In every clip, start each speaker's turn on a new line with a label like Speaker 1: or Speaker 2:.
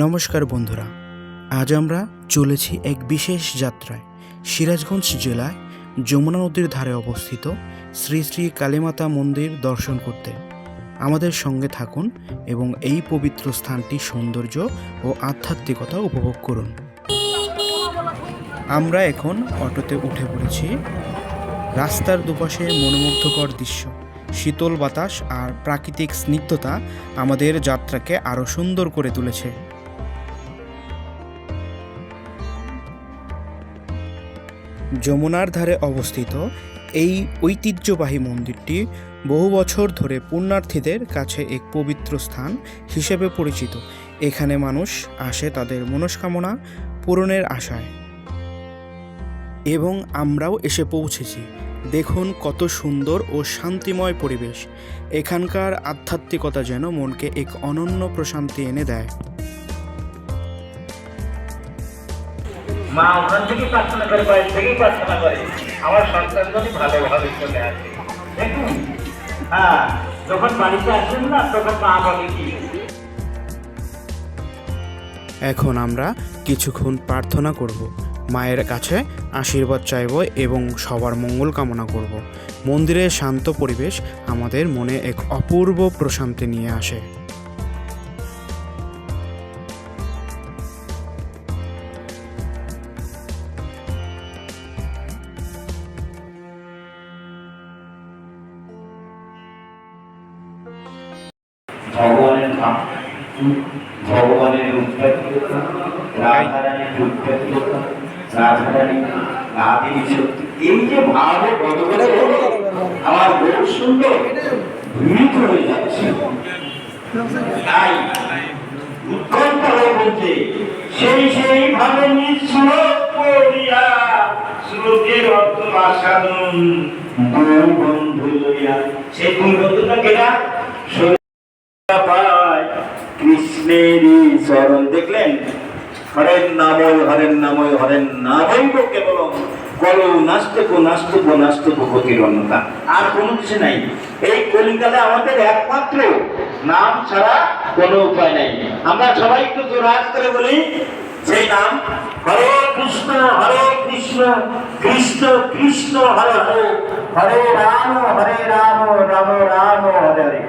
Speaker 1: নমস্কার বন্ধুরা আজ আমরা চলেছি এক বিশেষ যাত্রায় সিরাজগঞ্জ জেলায় যমুনা নদীর ধারে অবস্থিত শ্রী শ্রী কালীমাতা মন্দির দর্শন করতে আমাদের সঙ্গে থাকুন এবং এই পবিত্র স্থানটি সৌন্দর্য ও আধ্যাত্মিকতা উপভোগ করুন আমরা এখন অটোতে উঠে পড়েছি রাস্তার দুপাশে মনোমুগ্ধকর দৃশ্য শীতল বাতাস আর প্রাকৃতিক স্নিগ্ধতা আমাদের যাত্রাকে আরও সুন্দর করে তুলেছে যমুনার ধারে অবস্থিত এই ঐতিহ্যবাহী মন্দিরটি বহু বছর ধরে পুণ্যার্থীদের কাছে এক পবিত্র স্থান হিসেবে পরিচিত এখানে মানুষ আসে তাদের মনস্কামনা পূরণের আশায় এবং আমরাও এসে পৌঁছেছি দেখুন কত সুন্দর ও শান্তিময় পরিবেশ এখানকার আধ্যাত্মিকতা যেন মনকে এক অনন্য প্রশান্তি এনে দেয়
Speaker 2: মা ওখান থেকে প্রার্থনা করে বাড়ির থেকেই প্রার্থনা করে আমার সন্তান যদি ভালোভাবে চলে আসে দেখুন হ্যাঁ যখন বাড়িতে আসবেন না তখন মা বলে কি
Speaker 1: এখন আমরা কিছুক্ষণ প্রার্থনা করব মায়ের কাছে আশীর্বাদ চাইব এবং সবার মঙ্গল কামনা করব মন্দিরের শান্ত পরিবেশ আমাদের মনে এক অপূর্ব প্রশান্তি নিয়ে আসে
Speaker 2: ভগবানের উৎপাদিকতা রাধারানীর উৎপাদিকতা রাধারানী রাধের শক্তি এই যে ভাবে বদলে আমার বহু সুন্দর মৃত হয়ে যাচ্ছে তাই উৎকণ্ঠ হয়ে বলছে সেই সেই ভাবে নিঃশ্লোক করিয়া শ্লোকের অর্থ আসাদন দুই লইয়া সেই দুই কেনা কৃষ্ণেরই স্মরণ দেখলেন হরের নাময় হরের নাময় হরের নামৈব কেবল কল নাস্তিক নাস্তিক নাস্তিক প্রতিরণতা আর কোনো কিছু নাই এই কলিকালে আমাদের একমাত্র নাম ছাড়া কোনো উপায় নাই আমরা সবাই একটু জোরাজ করে বলি সেই নাম হরে কৃষ্ণ হরে কৃষ্ণ কৃষ্ণ কৃষ্ণ হরে হরে হরে রাম হরে রাম রাম রাম হরে হরে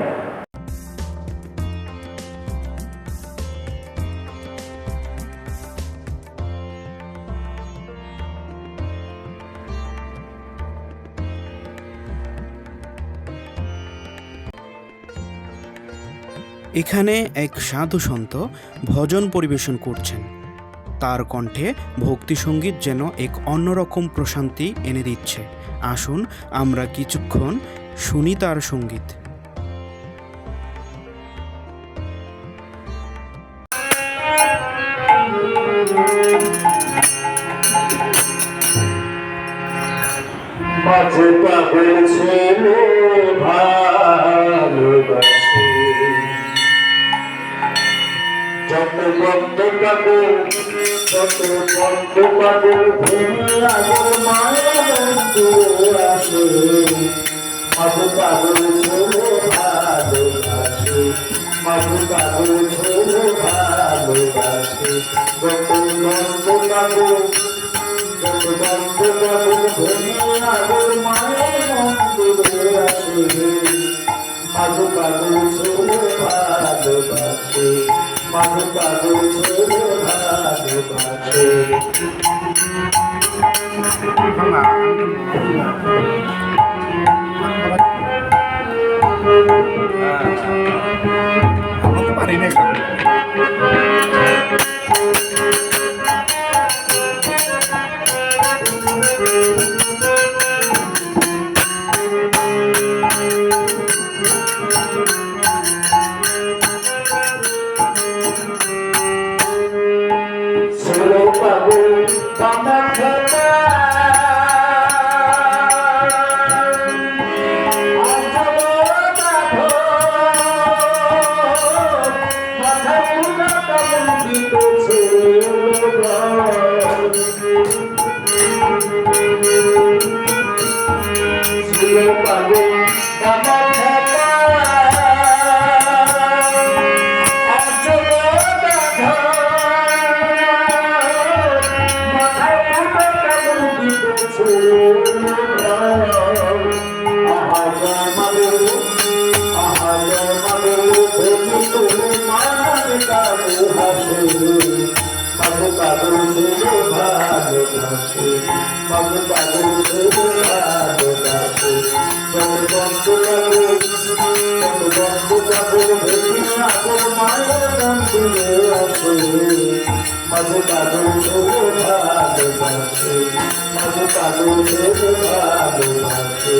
Speaker 1: এখানে এক সাধু সন্ত ভজন পরিবেশন করছেন তার কণ্ঠে ভক্তি সঙ্গীত যেন এক অন্যরকম প্রশান্তি এনে দিচ্ছে আসুন আমরা কিছুক্ষণ শুনি তার সঙ্গীত মাঝে পাবে ছেলে ভাই বন্ধ পাবো কত বন্ধ পাবো ভূমি আমার মায়ের আছে মাঝে পাগল ছোড়ো ভালো আছে কত ভূমি
Speaker 2: আমার মায়ের আসে মাগো পাগো ছোড়ে ভালোবাসে মাগো পাগো ছোড়ে ভালোবাসে মাঝে কাদো ভালো আছে মাঝে কাদো ভালো আছে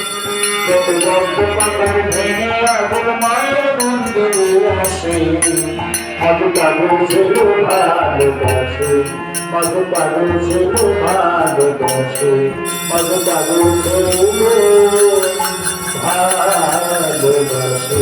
Speaker 2: মধু পাগল ছিল ভালোবাসে মধু পাগল ছিল ভালোবাসে মধু পাগল ছিল ভালোবাসে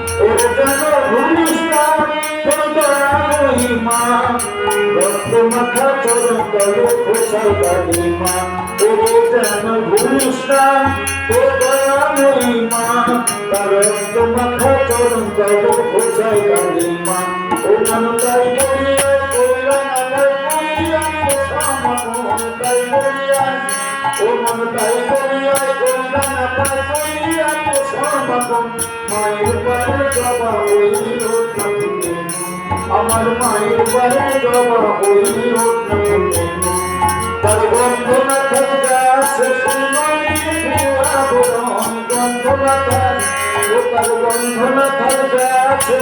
Speaker 2: মাথা চরণ তলো খোসার বাড়ি মা ও যেন ভূমিষ্ঠা ও দয়াময়ী মা তার রক্ত মাথা চরণ তলো খোসার বাড়ি মা ও যেন তাই বলিয়া কল্যাণ আমার বলিয়া মন তাই বলিয়া ও মন তাই বলিয়া কল্যাণ আমার মায়ের পারে জবা হইল আমার মায়ের পারে জবা হইল তার বন্ধনা থাকতে বন্ধনা থাকতে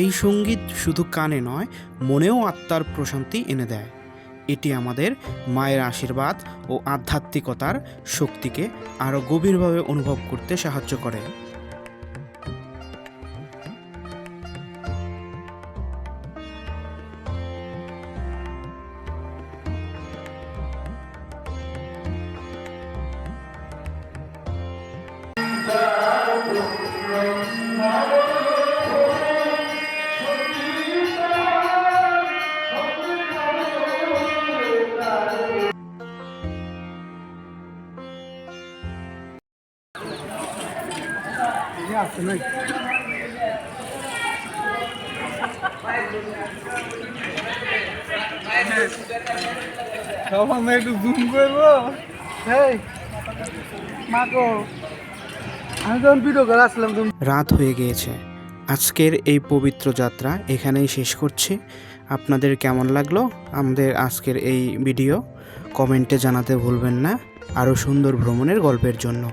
Speaker 1: এই সঙ্গীত শুধু কানে নয় মনেও আত্মার প্রশান্তি এনে দেয় এটি আমাদের মায়ের আশীর্বাদ ও আধ্যাত্মিকতার শক্তিকে আরও গভীরভাবে অনুভব করতে সাহায্য করে রাত হয়ে গিয়েছে আজকের এই পবিত্র যাত্রা এখানেই শেষ করছি আপনাদের কেমন লাগলো আমাদের আজকের এই ভিডিও কমেন্টে জানাতে ভুলবেন না আরও সুন্দর ভ্রমণের গল্পের জন্য